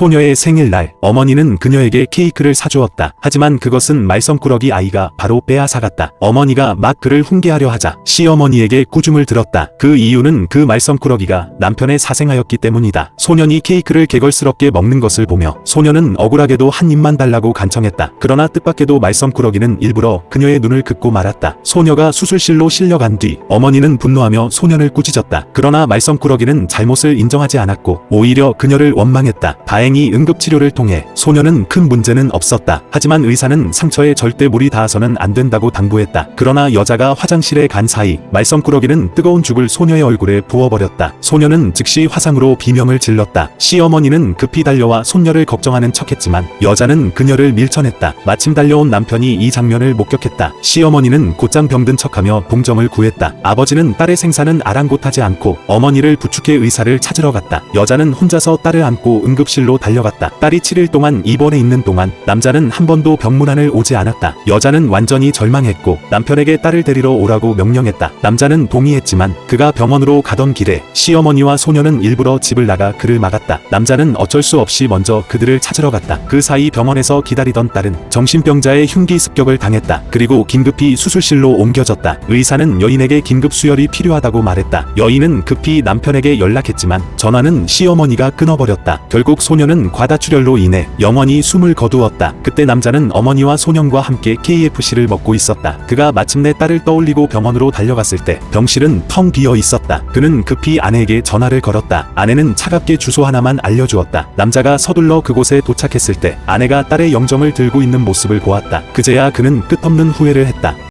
소녀의 생일날 어머니는 그녀에게 케이크를 사주었다. 하지만 그것은 말썽꾸러기 아이가 바로 빼앗아갔다. 어머니가 막 그를 훈계하려 하자 시어머니에게 꾸중을 들었다. 그 이유는 그 말썽꾸러기가 남편의 사생아였기 때문이다. 소년이 케이크를 개걸스럽게 먹는 것을 보며 소녀는 억울하게도 한 입만 달라고 간청했다. 그러나 뜻밖에도 말썽꾸러기는 일부러 그녀의 눈을 긋고 말았다. 소녀가 수술실로 실려간 뒤 어머니는 분노하며 소년을 꾸짖었다. 그러나 말썽꾸러기는 잘못을 인정하지 않았고 오히려 그녀를 원망했다. 다행 히 응급치료를 통해 소녀는 큰 문제는 없었다. 하지만 의사는 상처에 절대 물이 닿아서는 안 된다고 당부했다. 그러나 여자가 화장실에 간 사이 말썽꾸러기는 뜨거운 죽을 소녀의 얼굴에 부어버렸다. 소녀는 즉시 화상으로 비명을 질렀다. 시어머니는 급히 달려와 손녀를 걱정하는 척했지만 여자는 그녀를 밀쳐냈다. 마침 달려온 남편이 이 장면을 목격했다. 시어머니는 곧장 병든 척하며 동정을 구했다. 아버지는 딸의 생사는 아랑곳하지 않고 어머니를 부축해 의사를 찾으러 갔다. 여자는 혼자서 딸을 안고 응급실로 달려갔다. 딸이 7일 동안 입원해 있는 동안 남자는 한 번도 병문안을 오지 않았다. 여자는 완전히 절망했고 남편에게 딸을 데리러 오라고 명령했다. 남자는 동의했지만 그가 병원으로 가던 길에 시어머니와 소녀는 일부러 집을 나가 그를 막았다. 남자는 어쩔 수 없이 먼저 그들을 찾으러 갔다. 그 사이 병원에서 기다리던 딸은 정신병자의 흉기 습격을 당했다. 그리고 긴급히 수술실로 옮겨졌다. 의사는 여인에게 긴급 수혈이 필요하다고 말했다. 여인은 급히 남편에게 연락했지만 전화는 시어머니가 끊어버렸다. 결국 소녀는 과다출혈로 인해 영원히 숨을 거두었다. 그때 남자는 어머니와 소년과 함께 KFC를 먹고 있었다. 그가 마침내 딸을 떠올리고 병원으로 달려갔을 때 병실은 텅 비어 있었다. 그는 급히 아내에게 전화를 걸었다. 아내는 차갑게 주소 하나만 알려주었다. 남자가 서둘러 그곳에 도착했을 때 아내가 딸의 영정을 들고 있는 모습을 보았다. 그제야 그는 끝없는 후회를 했다.